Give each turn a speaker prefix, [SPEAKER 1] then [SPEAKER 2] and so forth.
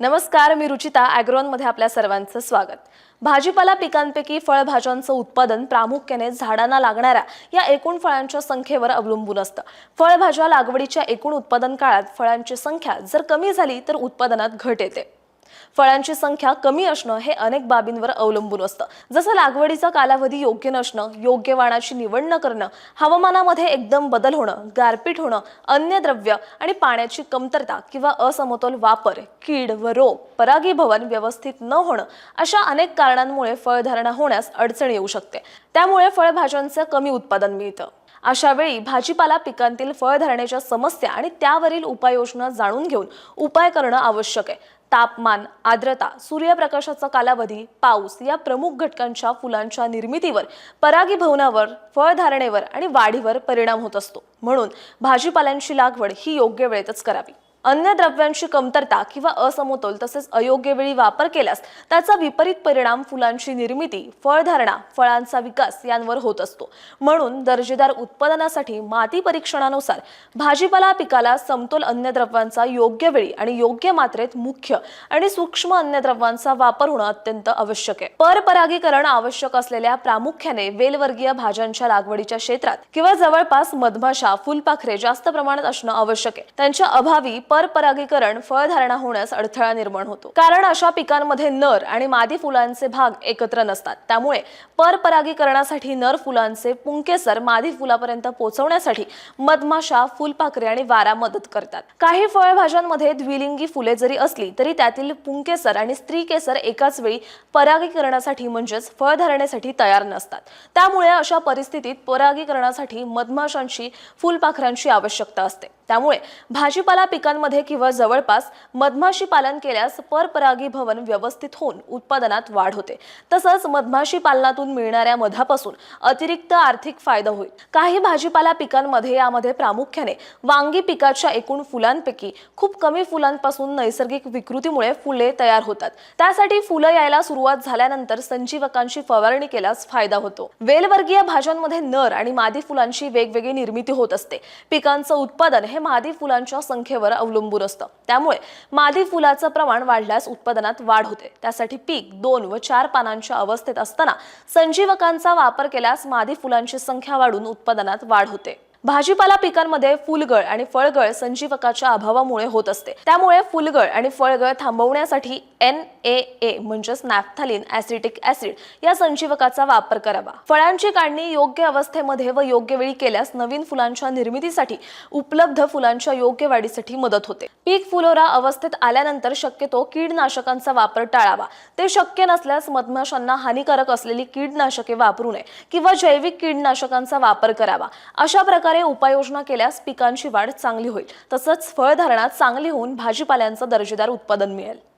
[SPEAKER 1] नमस्कार मी रुचिता ॲग्रोनमध्ये आपल्या सर्वांचं स्वागत. भाजीपाला पिकांपैकी फळभाज्यांचं उत्पादन प्रामुख्याने झाडांना लागणाऱ्या या एकूण फळांच्या संख्येवर अवलंबून असतं. फळभाज्या लागवडीच्या एकूण उत्पादन काळात फळांची संख्या जर कमी झाली तर उत्पादनात घट येते. फळांची संख्या कमी असणं हे अनेक बाबींवर अवलंबून असतं. जसं लागवडीचा कालावधी योग्य नसणं योग्य वाणाची निवड न करणं हवामानामध्ये एकदम बदल होणं गारपीट होणं अन्य द्रव्य आणि पाण्याची कमतरता किंवा असमतोल वापर कीड व रोग परागीभवन व्यवस्थित न होणं अशा अनेक कारणांमुळे फळधारणा होण्यास अडचण येऊ शकते. त्यामुळे फळभाज्यांचं कमी उत्पादन मिळतं. अशा वेळी भाजीपाला पिकांतील फळधारणेच्या समस्या आणि त्यावरील उपाययोजना जाणून घेऊन उपाय करणं आवश्यक आहे. तापमान आर्द्रता सूर्यप्रकाशाचा कालावधी पाऊस या प्रमुख घटकांच्या फुलांच्या निर्मितीवर परागीभवनावर फळधारणेवर आणि वाढीवर परिणाम होत असतो. म्हणून भाजीपाल्यांची लागवड ही योग्य वेळेतच करावी. अन्य द्रव्यांची कमतरता किंवा असमतोल तसेच अयोग्य वेळी वापर केल्यास त्याचा विपरीत परिणाम फुलांची निर्मिती फळधारणा फळांचा विकास यांवर होत असतो. म्हणून दर्जेदार उत्पादनासाठी माती परीक्षणानुसार भाजीपाला पिकाला समतोल अन्नद्रव्यांचा योग्य वेळी आणि योग्य मात्रेत मुख्य आणि सूक्ष्म अन्नद्रव्यांचा वापर होणं अत्यंत आवश्यक आहे. परपरागीकरण आवश्यक असलेल्या प्रामुख्याने वेलवर्गीय भाज्यांच्या लागवडीच्या क्षेत्रात किंवा जवळपास मधमाशा फुलपाखरे जास्त प्रमाणात असणं आवश्यक आहे. त्यांच्या अभावी परपरागीकरण फळधारणा होण्यास अडथळा निर्माण होतो. कारण अशा पिकांमध्ये नर आणि मादी फुलांचे भाग एकत्र नसतात. त्यामुळे परपरागीकरणासाठी नर फुलांचे पुंकेसर मादी फुलापर्यंत पोहोचवण्यासाठी मधमाशा फुलपाखरे आणि वारा मदत करतात. काही फळभाज्यांमध्ये द्विलिंगी फुले जरी असली तरी त्यातील पुंकेसर आणि स्त्री केसर एकाच वेळी परागीकरणासाठी म्हणजेच फळधारणेसाठी तयार नसतात. त्यामुळे अशा परिस्थितीत परागीकरणासाठी मधमाशांची फुलपाखरांची आवश्यकता असते. त्यामुळे भाजीपाला पिकांमध्ये किंवा जवळपास मधमाशी पालन केल्यास परपरागी भवन व्यवस्थित होऊन उत्पादनात वाढ होते. तसंच मधमाशी पालनातून मिळणाऱ्या मधापासून अतिरिक्त आर्थिक फायदा होईल. काही भाजीपाला पिकांमध्ये यामध्ये प्रामुख्याने वांगी पिकाच्या एकूण फुलांपैकी खूप कमी फुलांपासून नैसर्गिक विकृतीमुळे फुले तयार होतात. त्यासाठी फुलं यायला सुरुवात झाल्यानंतर संजीवकांची फवारणी केल्यास फायदा होतो. वेलवर्गीय भाज्यांमध्ये नर आणि मादी फुलांची वेगवेगळी निर्मिती होत असते. पिकांचं उत्पादन हे मादी फुलांच्या संख्येवर अवलंबून असतं. त्यामुळे मादी फुलाचं प्रमाण वाढल्यास उत्पादनात वाढ होते. त्यासाठी पीक दोन व चार पानांच्या अवस्थेत असताना संजीवकांचा वापर केल्यास मादी फुलांची संख्या वाढून उत्पादनात वाढ होते. भाजीपाला पिकांमध्ये फुलगळ आणि फळगळ संजीवकाच्या अभावामुळे होत असते. त्यामुळे फुलगळ आणि फळगळ थांबवण्यासाठी एन ए ए म्हणजेच नॅफ्थालिन ऍसिटिक ऍसिड या संजीवकाचा वापर करावा. फळांची काढणी योग्य अवस्थेमध्ये व योग्य वेळी केल्यास नवीन फुलांच्या निर्मितीसाठी उपलब्ध फुलांच्या योग्य वाढीसाठी मदत होते. पीक फुलोरा अवस्थेत आल्यानंतर शक्यतो कीडनाशकांचा वापर टाळावा. ते शक्य नसल्यास मधमाशांना हानिकारक असलेली कीडनाशके वापरू नये किंवा जैविक कीडनाशकांचा वापर करावा. अशा प्रकारे उपाययोजना केल्यास पिकांची वाढ चांगली होईल. तसंच फळधारणा चांगली होऊन भाजीपाल्यांचं दर्जेदार उत्पादन मिळेल.